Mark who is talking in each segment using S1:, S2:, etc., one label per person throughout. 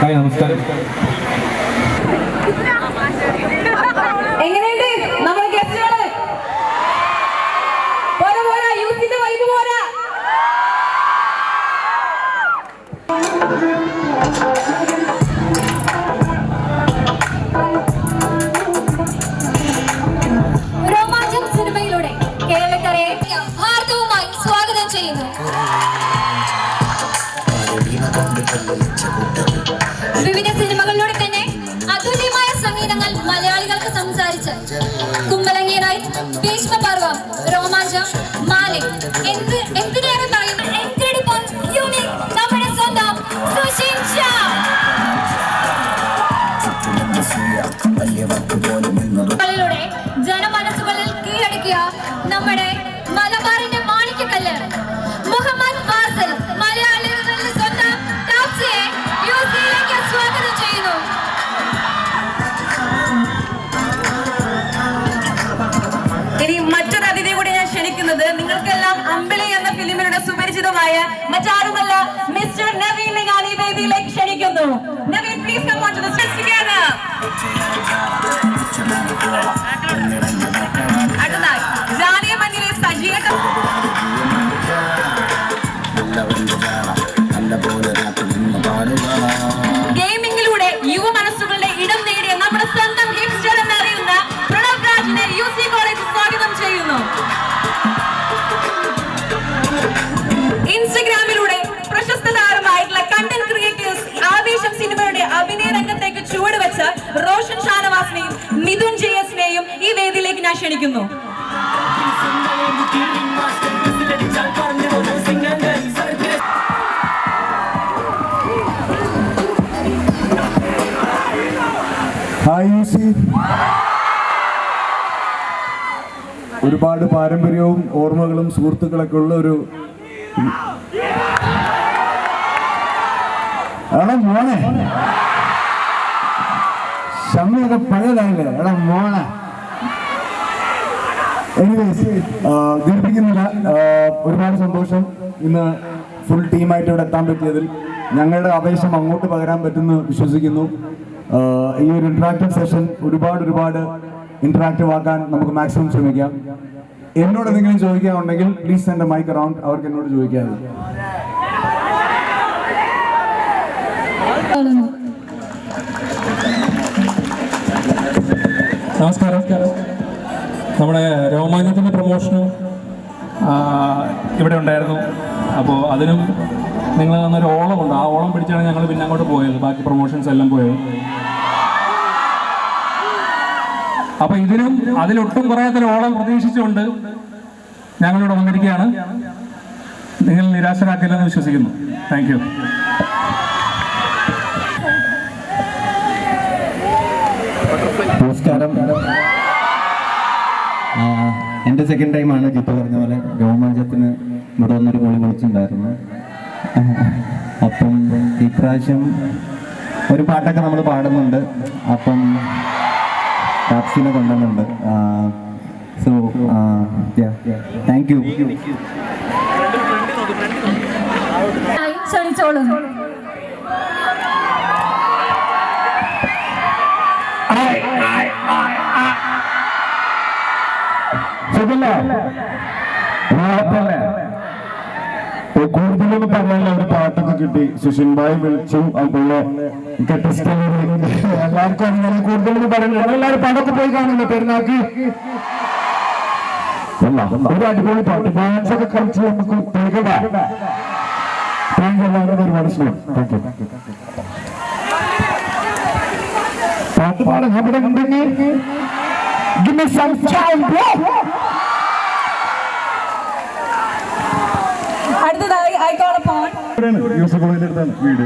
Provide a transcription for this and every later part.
S1: Hi നമസ്കാരം
S2: സ്വാഗതം നമ്മുടെ മലയാളികൾക്ക് സംസാരിച്ച് കുമ്പളങ്ങീറായി ഭീഷ്മപർവം രോമാഞ്ചം മാലിക് എന്ത്
S3: ഗെയിമിംഗിലൂടെ യുവ മനസ്സുകളുടെ ഇടം നേടിയ നമ്മുടെ സ്വന്തം ഹിപ്സ്റ്റർ എന്നറിയുന്ന പ്രണവ് രാജിനെ യു സി കോളേജ് സ്വാഗതം ചെയ്യുന്നു. ഇൻസ്റ്റഗ്രാമിലൂടെ പ്രശസ്ത താരമായിട്ടുള്ള കണ്ടന്റ് ക്രിയേറ്റേഴ്സ് ആവേശം സിനിമയുടെ അഭിനയ രംഗത്തേക്ക് ചുവട് വെച്ച റോഷൻ ഷാനവാസിനെയും മിഥുൻ ജയസിനെയും ഈ വേദിയിലേക്ക് ഞാൻ ക്ഷണിക്കുന്നു.
S4: ഹായ് ഒരുപാട് പാരമ്പര്യവും ഓർമ്മകളും സുഹൃത്തുക്കളൊക്കെ ഉള്ള ഒരു മോനെ. ഷമ്മയൊക്കെ പഴയതായില്ലേ? എടാ മോനെ. എനിവേസ് ദീർഘിക്കുന്നില്ല ഒരുപാട് സന്തോഷം. ഇന്ന് ഫുൾ ടീമായിട്ട് ഇവിടെ എത്താൻ പറ്റിയതിൽ ഞങ്ങളുടെ ആവേശം അങ്ങോട്ട് പകരാൻ പറ്റുമെന്ന് വിശ്വസിക്കുന്നു. ഈ ഒരു ഇന്ററാക്റ്റീവ് സെഷൻ ഒരുപാട് ഒരുപാട് ഇന്ററാക്റ്റീവ് ആക്കാൻ നമുക്ക് മാക്സിമം ശ്രമിക്കാം. എന്നോട് എന്തെങ്കിലും ചോദിക്കാനുണ്ടെങ്കിൽ പ്ലീസ് എന്റെ മൈക്ക് അറൗണ്ട് അവർക്ക് എന്നോട് ചോദിക്കാതെ
S1: നമസ്കാരം. നമ്മുടെ രോമാനത്തിന്റെ പ്രൊമോഷനും ഇവിടെ ഉണ്ടായിരുന്നു. അപ്പോൾ അതിനും നിങ്ങൾ തന്നൊരു ഓളമുണ്ട്. ആ ഓളം പിടിച്ചാണ് ഞങ്ങൾ പിന്നെ അങ്ങോട്ട് പോയത്. ബാക്കി പ്രൊമോഷൻസ് എല്ലാം പോയത്. അപ്പോൾ ഇതിനും അതിലൊട്ടും കുറയാത്തൊരു ഓളം പ്രതീക്ഷിച്ചുകൊണ്ട് ഞങ്ങളിവിടെ വന്നിരിക്കുകയാണ്. നിങ്ങൾ നിരാശരാക്കില്ലെന്ന് വിശ്വസിക്കുന്നു. താങ്ക് യു
S5: നമസ്കാരം. എന്റെ സെക്കൻഡ് ടൈമാണ് ജിത്തു പറഞ്ഞ പോലെ രോമാഞ്ചത്തിന് ഇവിടെ വന്നൊരു കോളി വിളിച്ചിട്ടുണ്ടായിരുന്നു അപ്പം ഇപ്രാവശ്യം പ്രാവശ്യം ഒരു പാട്ടൊക്കെ നമ്മൾ പാടുന്നുണ്ട്. അപ്പം ടാക്സിനെ കൊണ്ടുവന്നുണ്ട്. സോ താങ്ക് യു
S2: ആയി ക്ഷണിച്ചോളുന്നു
S4: കൂടുതലൊന്നും പറഞ്ഞാൽ ഒരു പാട്ടൊക്കെ കിട്ടി. സുഷിൻ ഭായ് വിളിച്ചു. അതുപോലെ ടെസ്റ്റ് എല്ലാവർക്കും അങ്ങനെ കൂടുതലൊന്നും പറയുന്നില്ല എല്ലാവരും പടമൊക്കെ പോയി കാണുന്നു പെരുന്നാക്ക് കൊള്ളാം. ഒരു അടിപൊളി പാട്ട്. ഡാൻസ് ഒക്കെ കളിച്ച് നമുക്ക് തികടാ താങ്ക് എല്ലാവരും ഒരുപാട് സ്നേഹം. താങ്ക് യു പാട്ട് പാടാൻ അവിടെ ഉണ്ടെങ്കിൽ. Give me some time, bro.
S3: അടുത്തതായി
S4: വീട്.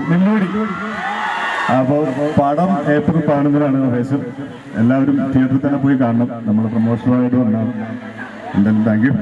S4: പടം ഏപ്രിൽ പതിനൊന്നിനാണ് വയസ്സ് എല്ലാവരും തിയേറ്ററിൽ തന്നെ പോയി കാണണം. നമ്മൾ പ്രൊമോഷനായിട്ട് വന്നാണ് എന്തായാലും താങ്ക് യു